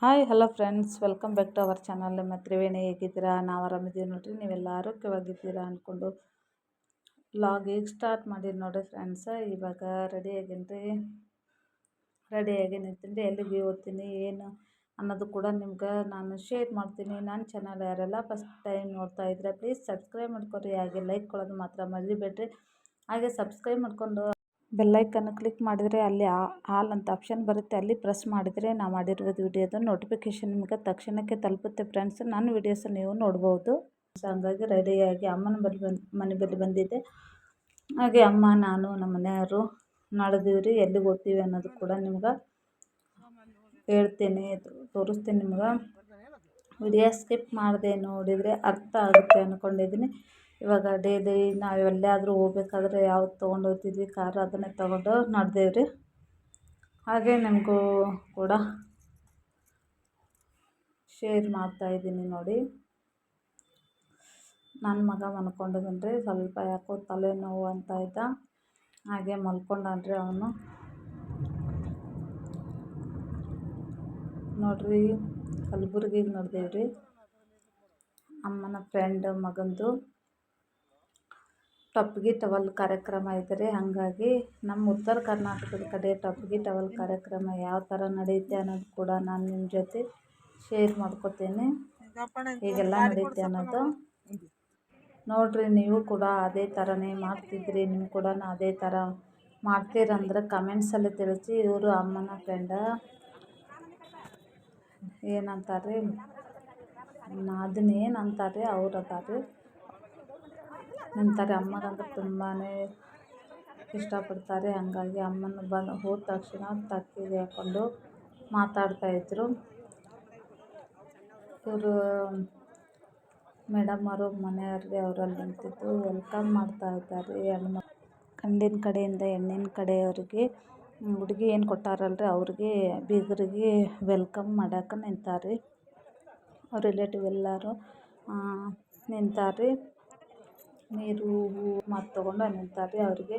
Hi, hello friends. Welcome back to our channel. ನಿಮ್ಮ ತ್ರಿವೇಣಿ ಹೇಗಿದ್ದೀರಾ? ನಾವು ಆರಾಮಿದ್ದೀವಿ ನೋಡಿರಿ. ನೀವೆಲ್ಲ ಆರೋಗ್ಯವಾಗಿದ್ದೀರಾ ಅಂದ್ಕೊಂಡು ಲಾಗ್ ಈಗ ಸ್ಟಾರ್ಟ್ ಮಾಡಿದ್ದು ನೋಡಿರಿ ಫ್ರೆಂಡ್ಸ. ಇವಾಗ ರೆಡಿ ಆಗೀನಿ ರೀ ರೆಡಿಯಾಗಿ ನಿಂತೀನಿ ಎಲ್ಲಿಗೆ ಓದ್ತೀನಿ ಏನು ಅನ್ನೋದು ಕೂಡ ನಿಮ್ಗೆ ನಾನು ಶೇರ್ ಮಾಡ್ತೀನಿ. ನನ್ನ ಚಾನಲ್ ಯಾರೆಲ್ಲ ಫಸ್ಟ್ ಟೈಮ್ ನೋಡ್ತಾ ಇದ್ರೆ ಪ್ಲೀಸ್ ಸಬ್ಸ್ಕ್ರೈಬ್ ಮಾಡ್ಕೊರಿ. ಹಾಗೆ ಲೈಕ್ ಕೊಡೋದು ಮಾತ್ರ ಮರಿಬೇಡ್ರಿ. ಹಾಗೆ ಸಬ್ಸ್ಕ್ರೈಬ್ ಮಾಡ್ಕೊಂಡು ಬೆಲ್ಲೈಕನ್ನು ಕ್ಲಿಕ್ ಮಾಡಿದರೆ ಅಲ್ಲಿ ಆಲ್ ಅಂತ ಆಪ್ಷನ್ ಬರುತ್ತೆ. ಅಲ್ಲಿ ಪ್ರೆಸ್ ಮಾಡಿದರೆ ನಾವು ಮಾಡಿರೋದು ವಿಡಿಯೋದು ನೋಟಿಫಿಕೇಷನ್ ನಿಮಗೆ ತಕ್ಷಣಕ್ಕೆ ತಲುಪುತ್ತೆ ಫ್ರೆಂಡ್ಸ್. ನನ್ನ ವೀಡಿಯೋಸ್ ನೀವು ನೋಡ್ಬೋದು. ಹಂಗಾಗಿ ರೆಡಿಯಾಗಿ ಅಮ್ಮನ ಬಳಿ ಬಂದು, ಮನೆ ಬಳಿ ಬಂದಿದ್ದೆ. ಹಾಗೆ ಅಮ್ಮ, ನಾನು, ನಮ್ಮ ಮನೆಯವರು ನಾಡಿದೀವಿ ರೀ ಎಲ್ಲಿಗೆ ಹೋಗ್ತೀವಿ ಅನ್ನೋದು ಕೂಡ ನಿಮ್ಗೆ ಹೇಳ್ತೀನಿ ತೋರಿಸ್ತೀನಿ ನಿಮ್ಗೆ. ವಿಡಿಯೋ ಸ್ಕಿಪ್ ಮಾಡಿದೆ ನೋಡಿದರೆ ಅರ್ಥ ಆಗುತ್ತೆ ಅಂದ್ಕೊಂಡಿದ್ದೀನಿ ಇವಾಗ ಡೈಲಿ ನಾವು ಎಲ್ಲಾದರೂ ಹೋಗ್ಬೇಕಾದ್ರೆ ಯಾವ್ದು ತೊಗೊಂಡು ಹೋಗ್ತಿದ್ವಿ, ಕಾರ್ ಅದನ್ನೇ ತೊಗೊಂಡು ನಡೆದೇವು ರೀ ಹಾಗೆ ನಿಮಗೂ ಕೂಡ ಶೇರ್ ಮಾಡ್ತಾಯಿದ್ದೀನಿ ನೋಡಿ. ನನ್ನ ಮಗ ಮಲ್ಕೊಂಡಿದ್ದಾನೆ ರೀ ಸ್ವಲ್ಪ ಯಾಕೋ ತಲೆನೋವು ಅಂತ ಇದ್ದ. ಹಾಗೆ ಮಲ್ಕೊಂಡಾನ್ರಿ ಅವನು. ನೋಡ್ರಿ, ಕಲ್ಬುರ್ಗಿಗೆ ನೋಡಿದೇವ್ರಿ. ಅಮ್ಮನ ಫ್ರೆಂಡ್ ಮಗಂದು. ಟಪ್ಗಿ ಟವಲ್ ಕಾರ್ಯಕ್ರಮ ಇದೆ ರೀ ಹಾಗಾಗಿ ನಮ್ಮ ಉತ್ತರ ಕರ್ನಾಟಕದ ಕಡೆ ಟಪ್ಗಿ ಟವಲ್ ಕಾರ್ಯಕ್ರಮ ಯಾವ ಥರ ನಡೆಯುತ್ತೆ ಅನ್ನೋದು ಕೂಡ ನಾನು ನಿಮ್ಮ ಜೊತೆ ಶೇರ್ ಮಾಡ್ಕೊತೀನಿ. ಹೀಗೆಲ್ಲ ನಡೆಯುತ್ತೆ ಅನ್ನೋದು. ನೋಡಿರಿ, ನೀವು ಕೂಡ ಅದೇ ಥರನೇ ಮಾಡ್ತಿದ್ರಿ ನೀವು ಕೂಡ ಅದೇ ಥರ ಮಾಡ್ತೀರಂದ್ರೆ ಕಮೆಂಟ್ಸಲ್ಲಿ ತಿಳಿಸಿ. ಇವರು ಅಮ್ಮನ ಫ್ರೆಂಡ ಏನಂತಾರೆ ಅದನ್ನ ಅದನ್ನೇನು ಅಂತಾರೆ ಅವ್ರು ಅದಾರೆ ನಂತರ ಅಮ್ಮಗಂದ್ರೆ ತುಂಬಾ ಇಷ್ಟಪಡ್ತಾರೆ. ಹಂಗಾಗಿ ಅಮ್ಮನ ಬಂದು ಹೋದ ತಕ್ಷಣ ತಕ್ಕಿಗೆ ಹಾಕ್ಕೊಂಡು ಮಾತಾಡ್ತಾಯಿದ್ರು ಇವರು ಮೇಡಮ್ಮವರು ಮನೆಯವ್ರಿಗೆ ಅವರಲ್ಲಿ ನಿಂತಿದ್ದು ವೆಲ್ಕಮ್ ಮಾಡ್ತಾಯಿದ್ದಾರೆ ಹೆಣ್ಣು ಗಂಡಿನ ಕಡೆಯಿಂದ ಹೆಣ್ಣಿನ ಕಡೆಯವ್ರಿಗೆ, ಹುಡುಗಿ ಏನು ಕೊಟ್ಟಾರಲ್ರಿ ಅವ್ರಿಗೆ ಬೀಗರಿಗೆ ವೆಲ್ಕಮ್ ಮಾಡಕ್ಕೆ ನಿಂತಾರೆ ಅವ್ರ ರಿಲೇಟಿವ್ ಎಲ್ಲರೂ ನಿಂತಾರೆ ನೀರು, ಹೂವು ಮತ್ತು ತೊಗೊಂಡು ನಿಂತಾರೆ ಅವರಿಗೆ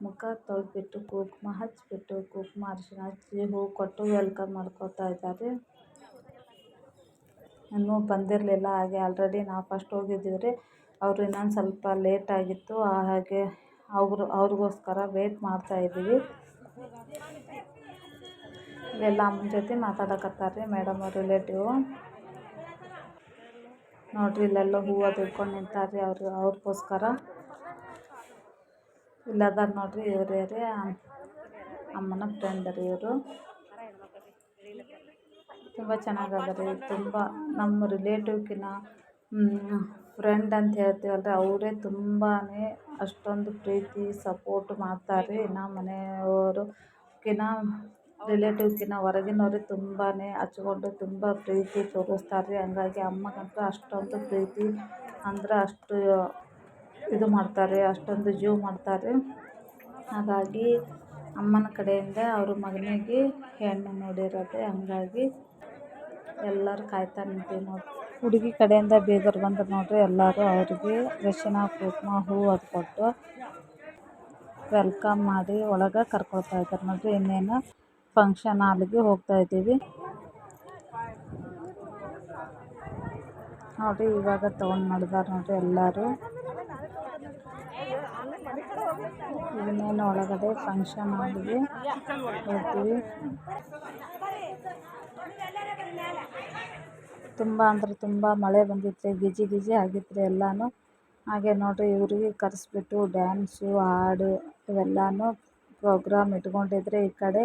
ಮುಖ ತೊಳೆದ್ಬಿಟ್ಟು ಕುಂಕುಮ ಹಚ್ಚಿಬಿಟ್ಟು ಕುಂಕುಮ ಅರಿಶಿಣ ಹಚ್ಚಿ, ಹೂ ಕೊಟ್ಟು ವೆಲ್ಕಮ್ ಮಾಡ್ಕೊತಾ ಇದ್ದಾರೆ. ಇನ್ನೂ ಬಂದಿರಲಿಲ್ಲ, ಹಾಗೆ ಆಲ್ರೆಡಿ ನಾವು ಫಸ್ಟ್ ಹೋಗಿದ್ದೀವಿ ರೀ. ಅವರು ಇನ್ನೊಂದು ಸ್ವಲ್ಪ ಲೇಟ್ ಆಗಿತ್ತು ಹಾಗೆ ಅವರು, ಅವ್ರಿಗೋಸ್ಕರ ವೇಟ್ ಮಾಡ್ತಾಯಿದ್ದೀವಿ ಇಲ್ಲೆಲ್ಲ ಅಮ್ಮನ ಜೊತೆ ಮಾತಾಡಕತ್ತಾರೆ ರೀ ಮೇಡಮ್ ರಿಲೇಟಿವು ನೋಡಿರಿ, ಇಲ್ಲೆಲ್ಲ ಹೂವು ಬಿಡ್ಕೊಂಡು ನಿಂತಾರೆ ಅವರು, ಅವ್ರಿಗೋಸ್ಕರ. ಇಲ್ಲದಾರ ನೋಡ್ರಿ, ಇವರೇ ರೀ ಅಮ್ಮನ ಫ್ರೆಂಡ್ ರೀ ಇವರು. ತುಂಬ ರೀ ತುಂಬ ನಮ್ಮ ರಿಲೇಟಿವ್ಕಿನ ಫ್ರೆಂಡ್ ಅಂತ ಹೇಳ್ತೀವಲ್ಲ ಅವರೇ ತುಂಬಾ ಅಷ್ಟೊಂದು ಪ್ರೀತಿ ಸಪೋರ್ಟ್ ಮಾಡ್ತಾರೆ ನಮ್ಮ ಮನೆಯವರುಕಿನ್ನ ರಿಲೇಟಿವ್ಕಿನ್ನ ಹೊರಗಿನವ್ರೆ ತುಂಬಾ ಹಚ್ಕೊಂಡು ತುಂಬ ಪ್ರೀತಿ ತೋರಿಸ್ತಾರೆ. ರೀ ಹಂಗಾಗಿ ಅಮ್ಮಗಂತೂ ಅಷ್ಟೊಂದು ಪ್ರೀತಿ ಅಂದ್ರೆ ಅಷ್ಟು ಇದು ಮಾಡ್ತಾರೆ, ಅಷ್ಟೊಂದು ಜೀವ ಮಾಡ್ತಾರೆ. ಹಾಗಾಗಿ ಅಮ್ಮನ ಕಡೆಯಿಂದ ಅವ್ರ ಮಗನಿಗೆ ಹೆಣ್ಣು ನೋಡಿರೋದೆ. ಹಂಗಾಗಿ ಎಲ್ಲರೂ ಕಾಯ್ತಾ ನಿಂತೀವಿ ನೋಡಿ ಹುಡುಗಿ ಕಡೆಯಿಂದ ಬೇಗರು ಬಂದ್ರೆ ನೋಡಿರಿ ಎಲ್ಲರೂ ಅವ್ರಿಗೆ ರಶನ ಕುಂಕುಮ ಹೂವು ಅದು ಕೊಟ್ಟು ವೆಲ್ಕಮ್ ಮಾಡಿ ಒಳಗೆ ಕರ್ಕೊಳ್ತಾ ಇದ್ದಾರೆ ನೋಡಿರಿ ಇನ್ನೇನು. ಫಂಕ್ಷನ್ ಹಾಲಿಗೆ ಹೋಗ್ತಾ ಇದ್ದೀವಿ. ನೋಡಿರಿ ಇವಾಗ ತೊಗೊಂಡು ಮಾಡಿದಾರೆ ನೋಡ್ರಿ ಎಲ್ಲರೂ. ಇನ್ನೇನು ಒಳಗಡೆ ಫಂಕ್ಷನ್ ಹಾಲಿಗೆ ಹೋಗ್ತೀವಿ. ತುಂಬ ಅಂದ್ರೆ ತುಂಬ ಮಳೆ ಬಂದಿತ್ತು ಗಿಜಿ ಗಿಜಿ ಆಗಿತ್ತು ಎಲ್ಲನೂ. ಹಾಗೆ ನೋಡ್ರಿ, ಇವ್ರಿಗೆ ಕರೆಸ್ಬಿಟ್ಟು ಡ್ಯಾನ್ಸು ಹಾಡು ಇವೆಲ್ಲನೂ ಪ್ರೋಗ್ರಾಮ್ ಇಟ್ಕೊಂಡಿದ್ರೆ ಈ ಕಡೆ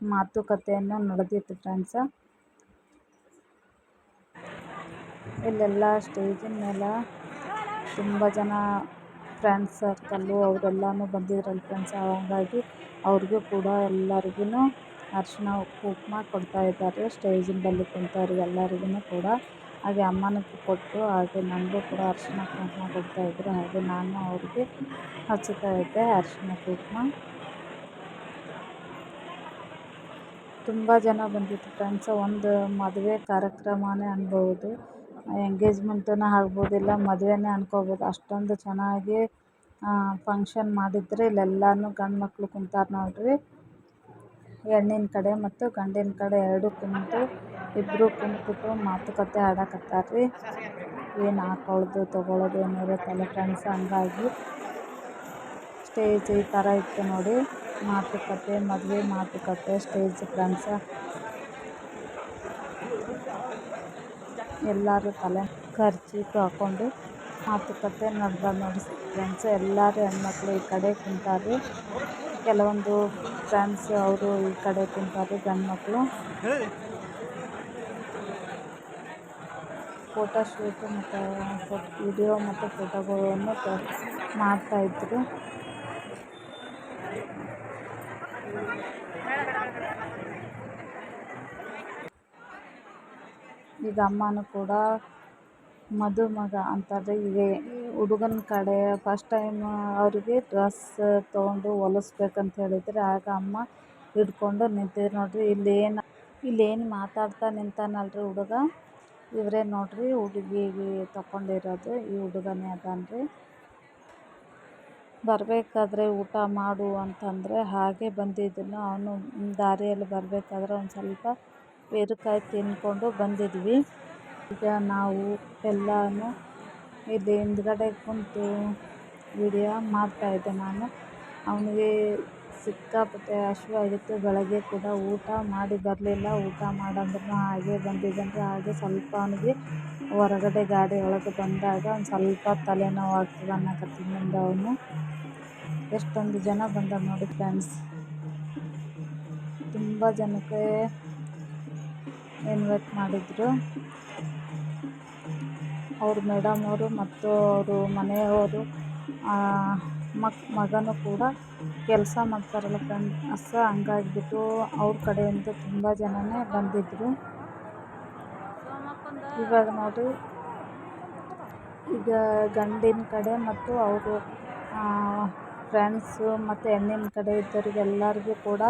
ಮಾತುಕತೆಯನ್ನು ನಡೆದಿತ್ತು ಫ್ರೆಂಡ್ಸ್. ಇಲ್ಲೆಲ್ಲ ಸ್ಟೇಜಿನ ಮೇಲೆ ತುಂಬ ಜನ ಫ್ರೆಂಡ್ಸ್ ಸರ್ಕಲ್ಲು ಅವರೆಲ್ಲನೂ ಬಂದಿದ್ರಲ್ಲ ಫ್ರೆಂಡ್ಸ್ ಹಾಗಾಗಿ ಅವ್ರಿಗೂ ಕೂಡ ಎಲ್ಲರಿಗೂ ಅರಿಶಿನ ಕುಂಕುಮ ಕೊಡ್ತಾ ಇದ್ದಾರೆ. ಸ್ಟೇಜಿನ ಬಳಿ ಕುಂತವ್ರಿಗೆ ಎಲ್ಲರಿಗೂ ಕೂಡ. ಹಾಗೆ ಅಮ್ಮನಿಗೂ ಕೊಟ್ಟು, ಹಾಗೆ ನನಗೂ ಕೂಡ ಅರಿಶಿಣ ಕುಂಕುಮ ಕೊಡ್ತಾಯಿದ್ರು ಹಾಗೆ ನಾನು ಅವ್ರಿಗೆ ಹಚ್ಚುತ್ತಾ ಇದ್ದೆ ಅರಿಶಿಣ ಕುಂಕುಮ ತುಂಬ ಜನ ಬಂದಿತ್ತು ಫ್ರೆಂಡ್ಸ್ ಒಂದು ಮದುವೆ ಕಾರ್ಯಕ್ರಮನೇ ಅನ್ಬೋದು ಎಂಗೇಜ್ಮೆಂಟನ್ನು ಆಗ್ಬೋದು, ಇಲ್ಲ ಮದುವೆನೇ ಅನ್ಕೋಬೋದು. ಅಷ್ಟೊಂದು ಚೆನ್ನಾಗಿ ಫಂಕ್ಷನ್ ಮಾಡಿದ್ರೆ ಇಲ್ಲೆಲ್ಲಾನು ಗಂಡು ಮಕ್ಕಳು ಕುಂತಾರೆ ನೋಡಿರಿ. ಹೆಣ್ಣಿನ ಕಡೆ ಮತ್ತು ಗಂಡಿನ ಕಡೆ ಎರಡು ಕುಂತು ಇಬ್ಬರು ಕುಂತ್ಬಿಟ್ಟು ಮಾತುಕತೆ ಆಡಕತ್ತಾರೆ ರೀ ಏನು ಹಾಕೊಳ್ಳೋದು ತೊಗೊಳೋದು ಏನಿರುತ್ತಲ್ಲ ಫ್ರೆಂಡ್ಸ್ ಹಂಗಾಗಿ. ಸ್ಟೇಜ್ ಈ ಥರ ಇತ್ತು ನೋಡಿ. ಮಾತುಕತೆ, ಮದುವೆ ಮಾತುಕತೆ ಸ್ಟೇಜ್ ಫ್ರೆಂಡ್ಸ ಎಲ್ಲರೂ ತಲೆ ಖರ್ಚಿಟ್ಟು ಹಾಕ್ಕೊಂಡು ಮಾತುಕತೆ ನಡೆದ ನೋಡಿ ಫ್ರೆಂಡ್ಸ್ ಎಲ್ಲರೂ ಹೆಣ್ಮಕ್ಳು ಈ ಕಡೆ ಕುಂತಾರೆ. ಕೆಲವೊಂದು ಫ್ರೆಂಡ್ಸ್ ಅವರು ಈ ಕಡೆ ಕುಂತಾರೆ ಗಂಡು ಮಕ್ಕಳು ಫೋಟೋ ಶೂಟು ಮತ್ತು ವಿಡಿಯೋ ಮತ್ತು ಫೋಟೋಗಳನ್ನು ಮಾಡ್ತಾಯಿದ್ರು ಈಗ ಅಮ್ಮನೂ ಕೂಡ ಮದುಮಗ ಅಂತಾರೆ. ಈಗ ಹುಡುಗನ ಕಡೆ ಫಸ್ಟ್ ಟೈಮ್ ಅವರಿಗೆ ಡ್ರೆಸ್ ತೊಗೊಂಡು ಹೊಲಿಸ್ಬೇಕಂತ ಹೇಳಿದ್ರೆ ಆಗ ಅಮ್ಮ ಹಿಡ್ಕೊಂಡು ನಿಂತಿದ್ರು ನೋಡಿರಿ ಇಲ್ಲೇನು ಇಲ್ಲೇನು ಮಾತಾಡ್ತಾ ನಿಂತಾನಲ್ರಿ ಹುಡುಗ? ಇವರೇ ನೋಡಿರಿ ಹುಡುಗಿಗೆ ತಗೊಂಡಿರೋದು, ಈ ಹುಡುಗನೇ ಅದಾನ್ರಿ. ಬರಬೇಕಾದ್ರೆ ಊಟ ಮಾಡು ಅಂತಂದರೆ ಹಾಗೆ ಬಂದಿದ್ದನು ಅವನು ದಾರಿಯಲ್ಲಿ ಬರಬೇಕಾದ್ರೆ ಒಂದು ಸ್ವಲ್ಪ ಪೇರುಕಾಯಿ ತಿಂದ್ಕೊಂಡು ಬಂದಿದ್ವಿ. ಈಗ ನಾವು ಎಲ್ಲಾನು ಇಲ್ಲಿ ಹಿಂದ್ಗಡೆ ಕುಂತು ವಿಡಿಯೋ ಮಾಡ್ತಾಯಿದ್ದೆ ನಾನು. ಅವನಿಗೆ ಸಿಕ್ಕಾಪಟ್ಟೆ ಹಸಿವಾಗಿತ್ತು ಬೆಳಗ್ಗೆ ಕೂಡ ಊಟ ಮಾಡಿ ಬರಲಿಲ್ಲ. ಊಟ ಮಾಡಂದ್ರೂ ಹಾಗೆ ಬಂದಿದ್ದಾನೆ. ಹಾಗೆ ಸ್ವಲ್ಪ ಅವನಿಗೆ ಹೊರಗಡೆ ಗಾಡಿ ಒಳಗೆ ಬಂದಾಗ ಒಂದು ಸ್ವಲ್ಪ ತಲೆನೋವು ಆಗ್ತದೆ ಅನ್ನಕತ್ತಿದ್ದ ಅವನು. ಎಷ್ಟೊಂದು ಜನ ಬಂದ ನೋಡಿ ಫ್ರೆಂಡ್ಸ್ ತುಂಬ ಜನಕ್ಕೆ ಇನ್ವೈಟ್ ಮಾಡಿದ್ರು. ಅವ್ರ ಮೇಡಮ್ ಅವರು ಮತ್ತು ಅವರು ಮನೆಯವರು ಮಕ್, ಮಗನೂ ಕೂಡ ಕೆಲಸ ಮಾಡ್ತಾರಲ್ಲ ಫ್ರೆಂಡ್ಸ್ ಹಂಗಾಗ್ಬಿಟ್ಟು ಅವ್ರ ಕಡೆಯಿಂದ ತುಂಬ ಜನನೇ ಬಂದಿದ್ದರು ಇವಾಗ ನೋಡಿ, ಈಗ ಗಂಡಿನ ಕಡೆ ಮತ್ತು ಅವರು ಫ್ರೆಂಡ್ಸು ಮತ್ತು ಹೆಣ್ಣಿನ ಕಡೆ ಇದ್ದವ್ರಿಗೆಲ್ಲರಿಗೂ ಕೂಡ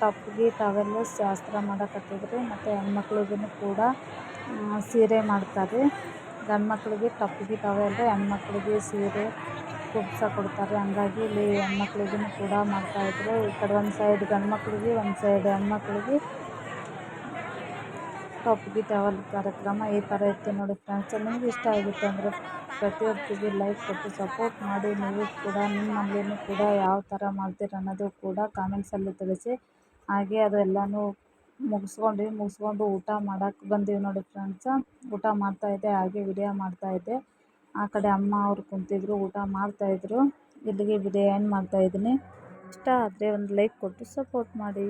ಟಪ್ಗೆ ತಾವೆಲ್ಲ ಶಾಸ್ತ್ರ ಮಾಡಕತ್ತಿದ್ರು ಮತ್ತು ಹೆಣ್ಮಕ್ಳಿಗೂ ಕೂಡ ಸೀರೆ ಮಾಡ್ತಾರೆ. ಗಂಡು ಮಕ್ಕಳಿಗೆ ಟಪ್ಗೆ ಟವೆಲ್ಲು ಹೆಣ್ಮಕ್ಳಿಗೆ ಸೀರೆ ಕುಬ್ಸ ಕೊಡ್ತಾರೆ. ಹಂಗಾಗಿ ಇಲ್ಲಿ ಹೆಣ್ಮಕ್ಳಿಗೂ ಕೂಡ ಮಾಡ್ತಾಯಿದ್ರು ಈ ಕಡೆ ಒಂದು ಸೈಡ್ ಗಂಡು ಮಕ್ಕಳಿಗೆ ಒಂದು ಸೈಡ್ ಹೆಣ್ಮಕ್ಳಿಗೆ ಟಪ್ಗೆ ಟವಲ್ ಕಾರ್ಯಕ್ರಮ ಈ ಥರ ಇತ್ತು ನೋಡಿ ಫ್ರೆಂಡ್ಸ್ ನಿಮ್ಗೆ ಇಷ್ಟ ಆಗಿತ್ತು ಅಂದರೆ ಪ್ರತಿಯೊಬ್ಬರಿಗೆ ಲೈಕ್ ಕೊಟ್ಟು ಸಪೋರ್ಟ್ ಮಾಡಿ. ನೀವು ಕೂಡ, ನಿಮ್ಮ ಮನೆಯಲ್ಲೂ ಕೂಡ ಯಾವ ಥರ ಮಾಡ್ತೀರ ಅನ್ನೋದು ಕೂಡ ಕಾಮೆಂಟ್ಸಲ್ಲಿ ತಿಳಿಸಿ. ಹಾಗೆ ಅದು ಎಲ್ಲನೂ ಮುಗಿಸ್ಕೊಂಡ್ವಿ, ಮುಗಿಸ್ಕೊಂಡು ಊಟ ಮಾಡಕ್ಕೆ ಬಂದೀವಿ ನೋಡಿ ಫ್ರೆಂಡ್ಸ ಊಟ ಮಾಡ್ತಾಯಿದ್ದೆ ಹಾಗೆ ವಿಡಿಯೋ ಮಾಡ್ತಾಯಿದ್ದೆ ಆ ಕಡೆ ಅಮ್ಮ ಅವರು ಕುಂತಿದ್ರು, ಊಟ ಮಾಡ್ತಾಯಿದ್ರು ಇಲ್ಲಿಗೆ ವಿಡಿಯೋ ಎಂಡ್ ಮಾಡ್ತಾಯಿದ್ದೀನಿ ಇಷ್ಟ ಆದರೆ ಒಂದು ಲೈಕ್ ಕೊಟ್ಟು ಸಪೋರ್ಟ್ ಮಾಡಿ.